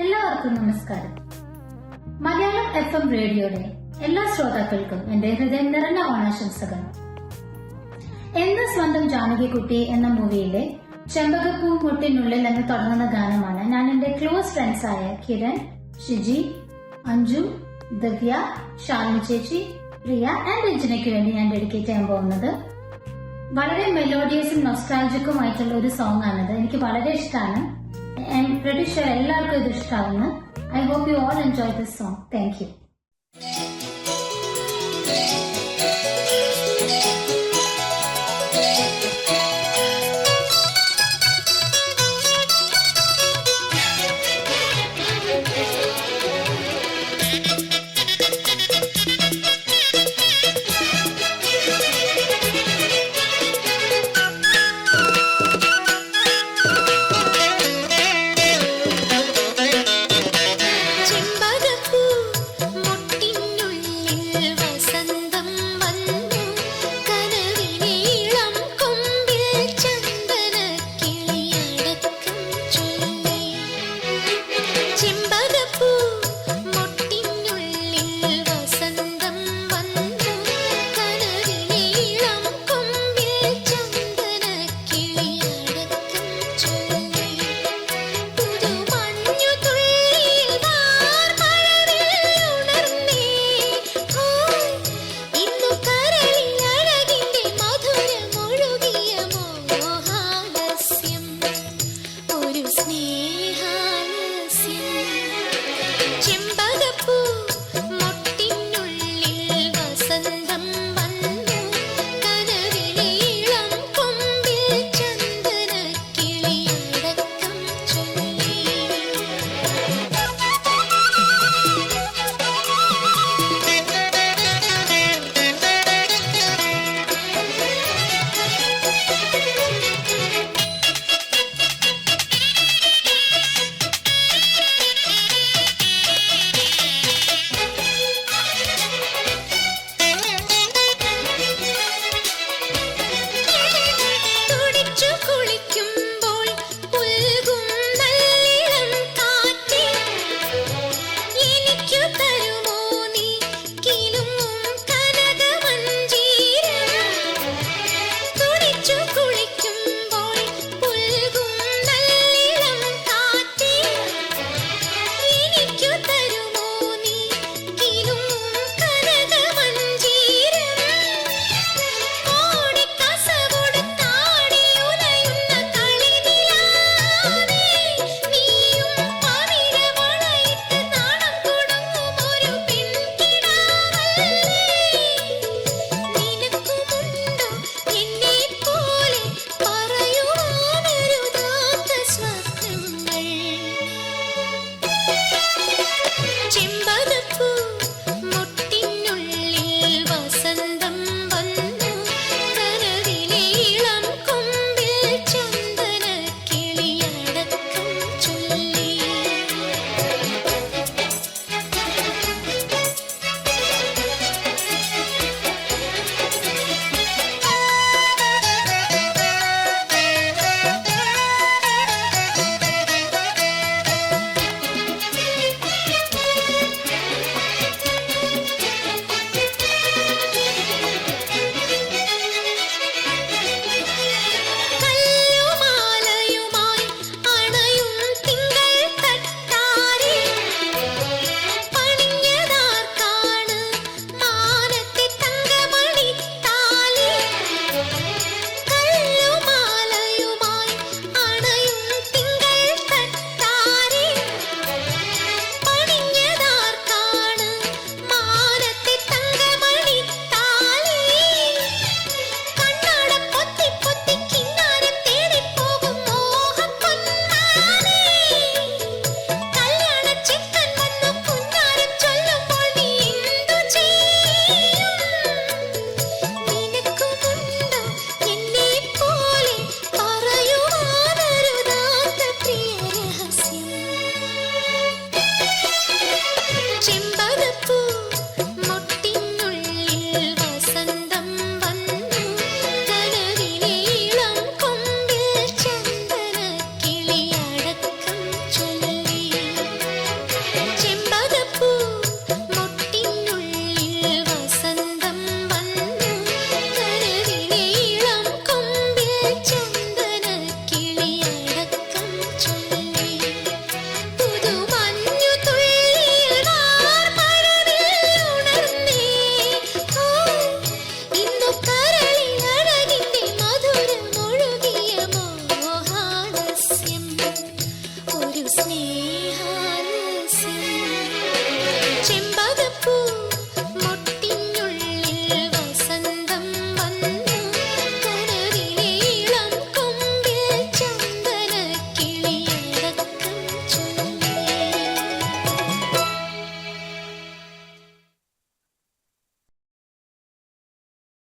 എല്ലാവർക്കും നമസ്കാരം. Malayalam F M റേഡിയോയുടെ എല്ലാ ശ്രോതാക്കൾക്കും എന്റെ ഹൃദയം നിറഞ്ഞ ഓണാശംസകൾ. എന്ന സ്വന്തം ജാനകിക്കുട്ടി എന്ന മൂവിയിലെ ചെമ്പകപ്പൂ മുട്ടിനുള്ളിൽ എന്ന് തുടങ്ങുന്ന ഗാനമാണ് ഞാൻ എന്റെ ക്ലോസ് ഫ്രണ്ട്സായ കിരൺ ഷിജി അഞ്ജു ദിവ്യ ശാലിനി ചേച്ചി പ്രിയ ആൻഡ് രഞ്ജനയ്ക്ക് വേണ്ടി ഞാൻ ഡെഡിക്കേറ്റ് ചെയ്യാൻ പോകുന്നത്. വളരെ മെലോഡിയസും നൊസ്ട്രാജിക്കും ആയിട്ടുള്ള ഒരു സോങ് ആണിത്. എനിക്ക് വളരെ ഇഷ്ടമാണ് ഐ എം പ്രതി ഷുവർ എല്ലാവർക്കും ഇത് ഇഷ്ടമാവുന്നു I hope you all enjoy this song thank you